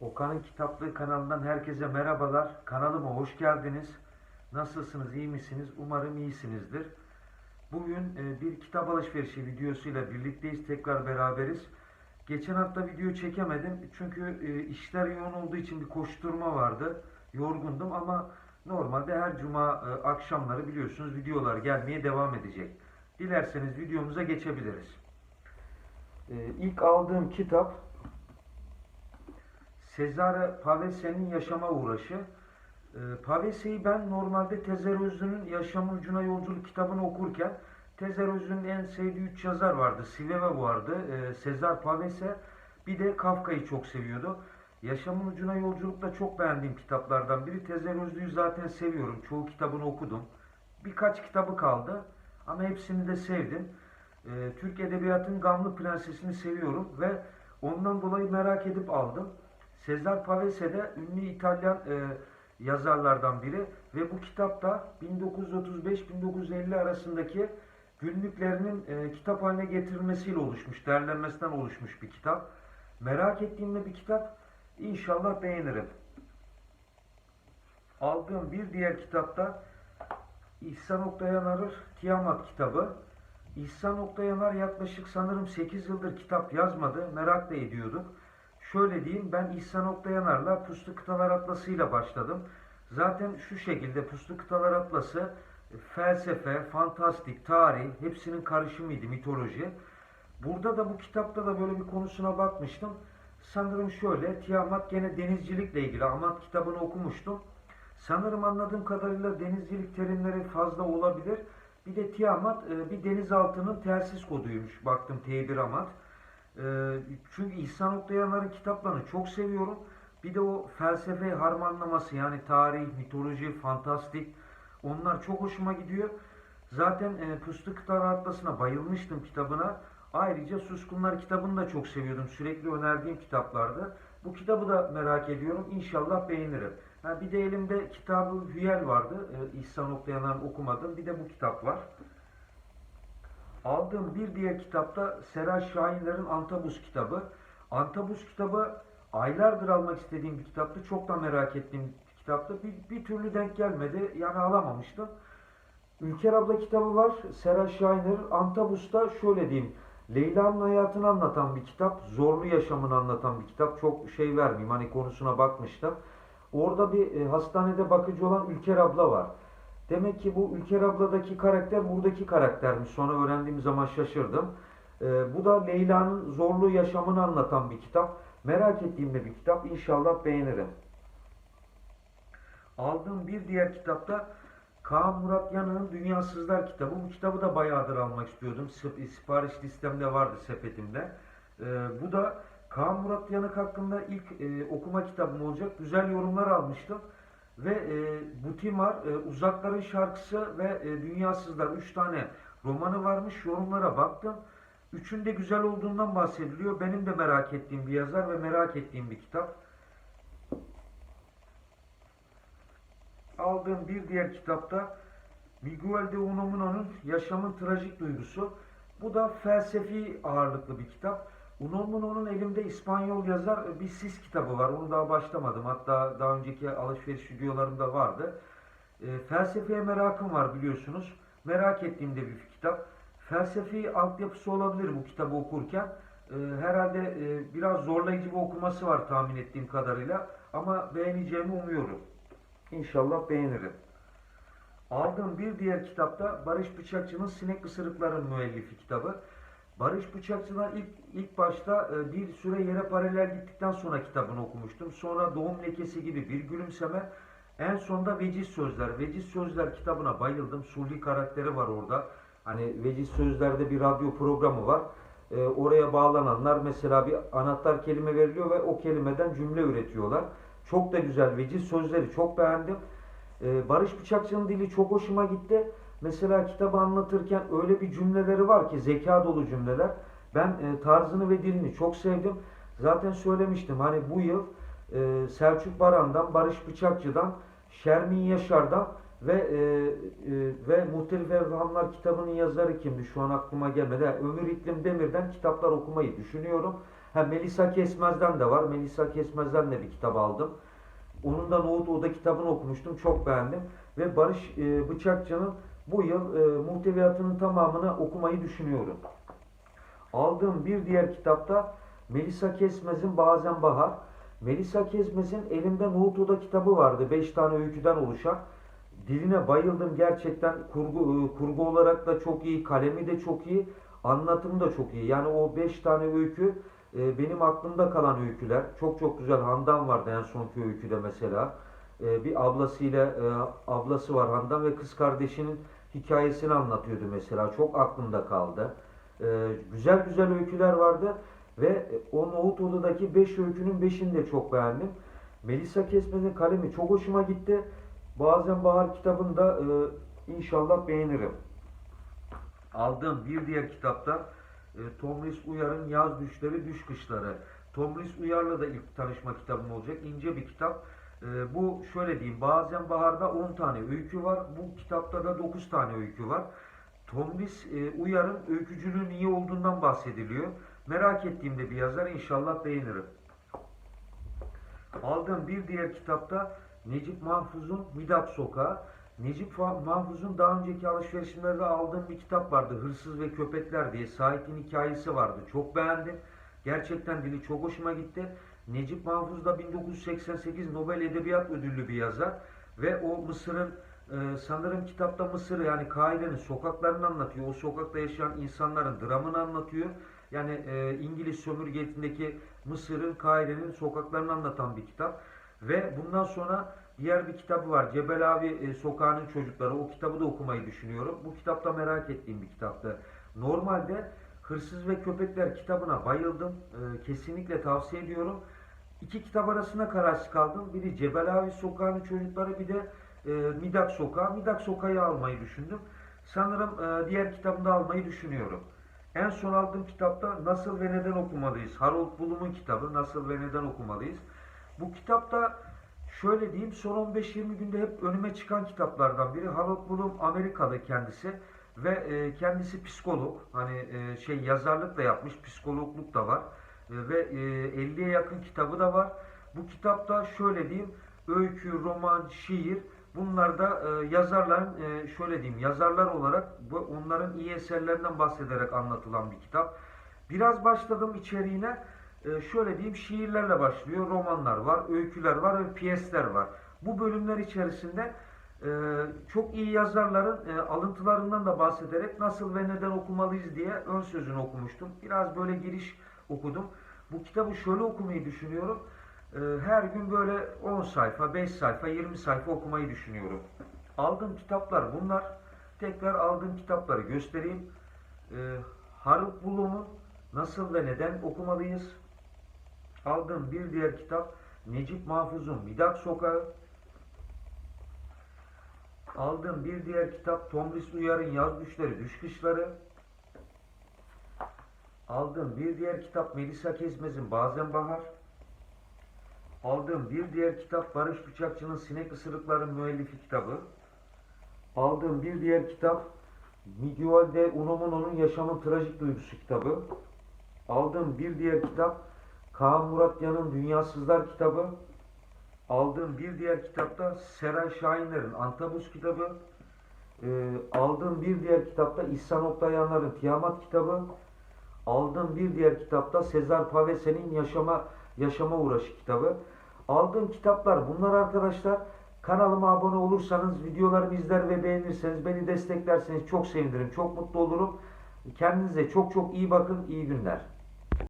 Okan'ın Kitaplığı kanalından herkese merhabalar. Kanalıma hoş geldiniz. Nasılsınız, iyi misiniz? Umarım iyisinizdir. Bugün e, bir kitap alışverişi videosuyla birlikteyiz, tekrar beraberiz. Geçen hafta video çekemedim çünkü e, işler yoğun olduğu için bir koşturma vardı. Yorgundum ama normalde her cuma e, akşamları biliyorsunuz videolar gelmeye devam edecek. Dilerseniz videomuza geçebiliriz. İlk aldığım kitap Cesare Pavese'nin yaşama uğraşı. E, Pavese'yi ben normalde Tezer Özlü'nün Yaşamın Ucuna Yolculuk kitabını okurken Tezer Özlü'nün en sevdiği üç yazar vardı. Siveve vardı, e, Sezar Pavese, bir de Kafka'yı çok seviyordu. Yaşamın Ucuna Yolculuk da çok beğendiğim kitaplardan biri. Tezer Özlü'yü zaten seviyorum. Çoğu kitabını okudum. Birkaç kitabı kaldı ama hepsini de sevdim. E, Türk Edebiyatı'nın Gamlı Prensesini seviyorum ve ondan dolayı merak edip aldım. Cesare Pavese ünlü İtalyan e, yazarlardan biri ve bu kitap da 1935-1950 arasındaki günlüklerinin e, kitap haline getirilmesiyle oluşmuş, derlenmesinden oluşmuş bir kitap. Merak ettiğimde bir kitap. İnşallah beğenirim. Aldığım bir diğer kitapta İhsan Oktayanar'ın Tiamat kitabı. İhsan Oktayanar yaklaşık sanırım 8 yıldır kitap yazmadı. Merak da ediyorduk. Şöyle diyeyim ben İhsan Oktayanar'la Puslu Kıtalar Atlası ile başladım. Zaten şu şekilde Puslu Kıtalar Atlası e, felsefe, fantastik, tarih hepsinin karışımıydı mitoloji. Burada da bu kitapta da böyle bir konusuna bakmıştım. Sanırım şöyle Tiamat gene denizcilikle ilgili Amat kitabını okumuştum. Sanırım anladığım kadarıyla denizcilik terimleri fazla olabilir. Bir de Tiamat e, bir denizaltının telsiz koduymuş. Baktım T1 Amat. E, Çünkü İhsan Oktayanar'ın kitaplarını çok seviyorum. Bir de o felsefe harmanlaması yani tarih, mitoloji, fantastik onlar çok hoşuma gidiyor. Zaten e, Puslu Kıtalar Atlası'na bayılmıştım kitabına. Ayrıca Suskunlar kitabını da çok seviyordum. Sürekli önerdiğim kitaplardı. Bu kitabı da merak ediyorum. İnşallah beğenirim. Ha, bir de elimde kitabı Hüyel vardı. E, İhsan Oktayanar'ın okumadım. Bir de bu kitap var. Aldığım bir diğer kitapta Seray Şahinler'in Antabus kitabı. Antabus kitabı aylardır almak istediğim bir kitaptı. Çok da merak ettiğim bir kitaptı. Bir, bir türlü denk gelmedi. Yani alamamıştım. Ülker abla kitabı var. Seray Şahinler'in Antabus'ta şöyle diyeyim. Leyla'nın hayatını anlatan bir kitap. Zorlu yaşamını anlatan bir kitap. Çok şey vermeyeyim. Hani konusuna bakmıştım. Orada bir e, hastanede bakıcı olan Ülker abla var. Demek ki bu Ülker abladaki karakter buradaki karaktermiş. Sonra öğrendiğim zaman şaşırdım. Ee, bu da Leyla'nın zorlu yaşamını anlatan bir kitap. Merak ettiğim de bir kitap. İnşallah beğenirim. Aldığım bir diğer kitapta Kaan Murat Yanık'ın Dünyasızlar kitabı. Bu kitabı da bayağıdır almak istiyordum. Sip- Sipariş listemde vardı sepetimde. Ee, bu da Kaan Murat Yanık hakkında ilk e, okuma kitabım olacak. Güzel yorumlar almıştım. Ve e, Butimar, e, Uzakların Şarkısı ve e, Dünyasızlar 3 tane romanı varmış. Yorumlara baktım. Üçünde güzel olduğundan bahsediliyor. Benim de merak ettiğim bir yazar ve merak ettiğim bir kitap. Aldığım bir diğer kitapta Miguel de Unamuno'nun Yaşamın Trajik Duygusu. Bu da felsefi ağırlıklı bir kitap. Unamuno'nun elimde İspanyol yazar bir sis kitabı var. Onu daha başlamadım. Hatta daha önceki alışveriş videolarımda vardı. E, felsefeye merakım var biliyorsunuz. Merak ettiğim de bir kitap. Felsefi altyapısı olabilir bu kitabı okurken. E, herhalde e, biraz zorlayıcı bir okuması var tahmin ettiğim kadarıyla. Ama beğeneceğimi umuyorum. İnşallah beğenirim. Aldığım bir diğer kitapta Barış Bıçakçı'nın Sinek Isırıkların müellifi kitabı. Barış Bıçakçı'dan ilk, ilk başta e, bir süre yere paralel gittikten sonra kitabını okumuştum. Sonra Doğum Lekesi gibi bir gülümseme. En sonda Veciz Sözler. Veciz Sözler kitabına bayıldım. Sulhi karakteri var orada. Hani Veciz Sözler'de bir radyo programı var. E, oraya bağlananlar mesela bir anahtar kelime veriliyor ve o kelimeden cümle üretiyorlar. Çok da güzel Veciz Sözleri çok beğendim. Ee, Barış Bıçakçı'nın dili çok hoşuma gitti. Mesela kitabı anlatırken öyle bir cümleleri var ki zeka dolu cümleler. Ben e, tarzını ve dilini çok sevdim. Zaten söylemiştim hani bu yıl e, Selçuk Baran'dan, Barış Bıçakçı'dan, Şermin Yaşar'dan ve e, e, ve Muhtelif Evhamlar kitabının yazarı kimdi şu an aklıma gelmedi. Ömür İklim Demir'den kitaplar okumayı düşünüyorum. Ha, Melisa Kesmez'den de var. Melisa Kesmez'den de bir kitap aldım. Onun da Nohut Oda kitabını okumuştum. Çok beğendim. Ve Barış e, Bıçakçı'nın bu yıl e, muhteviyatının tamamını okumayı düşünüyorum. Aldığım bir diğer kitapta Melisa Kesmez'in Bazen Bahar. Melisa Kesmez'in elimde Nohut Oda kitabı vardı. 5 tane öyküden oluşan. Diline bayıldım gerçekten. Kurgu, e, kurgu olarak da çok iyi, kalemi de çok iyi, anlatımı da çok iyi. Yani o 5 tane öykü e, benim aklımda kalan öyküler. Çok çok güzel. Handan vardı en sonki öyküde mesela. E, bir ablasıyla e, ablası var Handan ve kız kardeşinin hikayesini anlatıyordu mesela. Çok aklımda kaldı. E, güzel güzel öyküler vardı ve o Nohut Oda'daki 5 öykünün 5'ini de çok beğendim. Melisa Kesmez'in kalemi çok hoşuma gitti. Bazen Bahar kitabını da e, inşallah beğenirim. Aldığım bir diğer kitapta e, Tomris Uyar'ın Yaz Düşleri Düş Kışları. Tomris Uyar'la da ilk tanışma kitabım olacak. İnce bir kitap. E, bu şöyle diyeyim. Bazen Bahar'da 10 tane öykü var. Bu kitapta da 9 tane öykü var. Tomris e, Uyar'ın öykücülüğün iyi olduğundan bahsediliyor. Merak ettiğimde bir yazar inşallah beğenirim. Aldığım bir diğer kitapta Necip Mahfuz'un Midat Sokağı. Necip Mahfuz'un daha önceki alışverişimlerde aldığım bir kitap vardı. Hırsız ve Köpekler diye. Sait'in hikayesi vardı. Çok beğendim. Gerçekten dili çok hoşuma gitti. Necip Mahfuz da 1988 Nobel Edebiyat Ödüllü bir yazar. Ve o Mısır'ın e, sanırım kitapta Mısır'ı yani Kahire'nin sokaklarını anlatıyor. O sokakta yaşayan insanların dramını anlatıyor. Yani e, İngiliz sömürgesindeki Mısır'ın Kahire'nin sokaklarını anlatan bir kitap. Ve bundan sonra diğer bir kitabı var. Cebel Abi e, Sokağı'nın Çocukları. O kitabı da okumayı düşünüyorum. Bu kitap da merak ettiğim bir kitaptı. Normalde Hırsız ve Köpekler kitabına bayıldım. E, kesinlikle tavsiye ediyorum. İki kitap arasında kararsız kaldım. Biri Cebel Abi Sokağı'nın Çocukları bir de e, Midak Sokağı. Midak Sokağı'yı almayı düşündüm. Sanırım e, diğer kitabını da almayı düşünüyorum. En son aldığım kitapta Nasıl ve Neden Okumalıyız? Harold Bloom'un kitabı Nasıl ve Neden Okumalıyız? Bu kitapta şöyle diyeyim son 15-20 günde hep önüme çıkan kitaplardan biri. Harold Bloom Amerikalı kendisi ve e, kendisi psikolog. Hani e, şey yazarlık da yapmış, psikologluk da var. E, ve e, 50'ye yakın kitabı da var. Bu kitapta şöyle diyeyim öykü, roman, şiir bunlar da e, yazarların e, şöyle diyeyim yazarlar olarak bu onların iyi eserlerinden bahsederek anlatılan bir kitap. Biraz başladım içeriğine. E, şöyle diyeyim şiirlerle başlıyor. Romanlar var, öyküler var ve piyesler var. Bu bölümler içerisinde e, çok iyi yazarların e, alıntılarından da bahsederek nasıl ve neden okumalıyız diye ön sözünü okumuştum. Biraz böyle giriş okudum. Bu kitabı şöyle okumayı düşünüyorum. E, her gün böyle 10 sayfa, 5 sayfa, 20 sayfa okumayı düşünüyorum. Aldığım kitaplar bunlar. Tekrar aldığım kitapları göstereyim. E, Harold Bloom'un Nasıl ve Neden Okumalıyız? Aldığım bir diğer kitap Necip Mahfuz'un Midak Sokağı. Aldığım bir diğer kitap Tomris Uyar'ın Yaz Düşleri Düş Kışları. Aldığım bir diğer kitap Melisa Kesmez'in Bazen Bahar. Aldığım bir diğer kitap Barış Bıçakçı'nın Sinek Isırıkları müellifi kitabı. Aldığım bir diğer kitap Miguel de Unamuno'nun Yaşamın Trajik Duygusu kitabı. Aldığım bir diğer kitap Kaan Muratyan'ın Dünyasızlar kitabı. Aldığım bir diğer kitapta Seray Şahinler'in Antabus kitabı. Ee, aldığım bir diğer kitapta İhsan Oktayanlar'ın Tiyamat kitabı. Aldığım bir diğer kitapta Sezar Pavese'nin Yaşama Yaşama Uğraşı kitabı. Aldığım kitaplar bunlar arkadaşlar. Kanalıma abone olursanız, videolarımı izler ve beğenirseniz, beni desteklerseniz çok sevinirim, çok mutlu olurum. Kendinize çok çok iyi bakın, iyi günler.